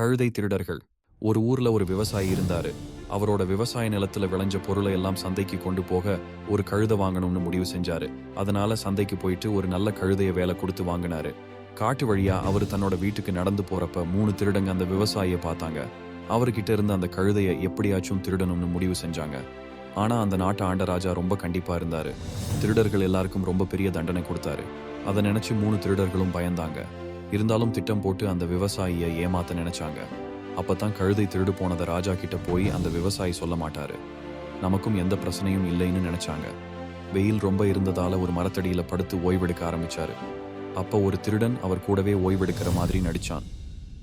கழுதை திருடர்கள். ஒரு ஊர்ல ஒரு விவசாயி இருந்தாரு. அவரோட விவசாய நிலத்துல விளைஞ்ச பொருளை எல்லாம் சந்தைக்கு கொண்டு போக ஒரு கழுதை வாங்கணும்னு முடிவு செஞ்சாரு. அதனால சந்தைக்கு போயிட்டு ஒரு நல்ல கழுதைய வேலை கொடுத்து வாங்கினாரு. காட்டு வழியா அவர் தன்னோட வீட்டுக்கு நடந்து போறப்ப மூணு திருடங்க அந்த விவசாயியை பார்த்தாங்க. அவர்கிட்ட இருந்த அந்த கழுதையை எப்படியாச்சும் திருடணும்னு முடிவு செஞ்சாங்க. ஆனா அந்த நாட்டு ஆண்ட ராஜா ரொம்ப கண்டிப்பா இருந்தாரு. திருடர்கள் எல்லாருக்கும் ரொம்ப பெரிய தண்டனை கொடுத்தாரு. அதை நினைச்சு மூணு திருடர்களும் பயந்தாங்க. இருந்தாலும் திட்டம் போட்டு அந்த விவசாயியை ஏமாத்த நினைச்சாங்க. அப்பதான் கழுதை திருடு போனதை ராஜா கிட்ட போய் அந்த விவசாயி சொல்ல மாட்டாரு. நமக்கும் எந்த பிரச்சனையும் இல்லைன்னு நினைச்சாங்க. வெயில் ரொம்ப இருந்ததால ஒரு மரத்தடியில படுத்து ஓய்வெடுக்க ஆரம்பிச்சாரு. அப்ப ஒரு திருடன் அவர் கூடவே ஓய்வெடுக்கிற மாதிரி நடிச்சான்.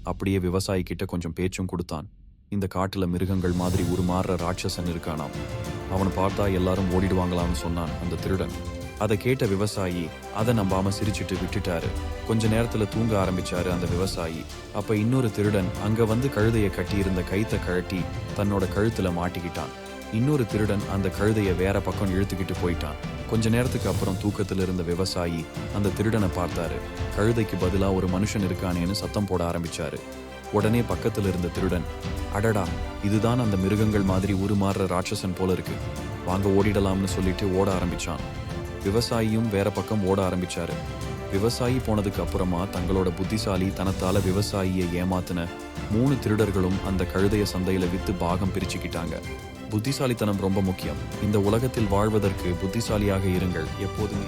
அப்படியே விவசாயி கிட்ட கொஞ்சம் பேச்சும் கொடுத்தான். இந்த காட்டுல மிருகங்கள் மாதிரி உருமாறுற ராட்சசன் இருக்கானாம். அவனை பார்த்தா எல்லாரும் ஓடிடுவாங்களான்னு சொன்னான் அந்த திருடன். அதை கேட்ட விவசாயி அதை நம்பாம சிரிச்சிட்டு விட்டுட்டாரு. கொஞ்ச நேரத்துல தூங்க ஆரம்பிச்சாரு அந்த விவசாயி. அப்ப இன்னொரு திருடன் அங்க வந்து கழுதைய கட்டியிருந்த கைத்த கழட்டி தன்னோட கழுத்துல மாட்டிக்கிட்டான். இன்னொரு திருடன் அந்த கழுதைய வேற பக்கம் இழுத்துக்கிட்டு போயிட்டான். கொஞ்ச நேரத்துக்கு அப்புறம் தூக்கத்துல இருந்த விவசாயி அந்த திருடனை பார்த்தாரு. கழுதைக்கு பதிலா ஒரு மனுஷன் இருக்கானேன்னு சத்தம் போட ஆரம்பிச்சாரு. உடனே பக்கத்துல இருந்த திருடன் அடடா இதுதான் அந்த மிருகங்கள் மாதிரி உருமாறுற ராட்சசன் போல இருக்கு. வாங்க ஓடிடலாம்னு சொல்லிட்டு ஓட ஆரம்பிச்சான். விவசாயியும் வேற பக்கம் ஓட ஆரம்பிச்சாரு. விவசாயி போனதுக்கு அப்புறமா தங்களோட புத்திசாலி தனத்தால விவசாயியை ஏமாத்தின மூணு திருடர்களும் அந்த கழுதைய சந்தையில வித்து பாகம் பிரிச்சுக்கிட்டாங்க. புத்திசாலித்தனம் ரொம்ப முக்கியம். இந்த உலகத்தில் வாழ்வதற்கு புத்திசாலியாக இருங்கள். எப்போதுமே.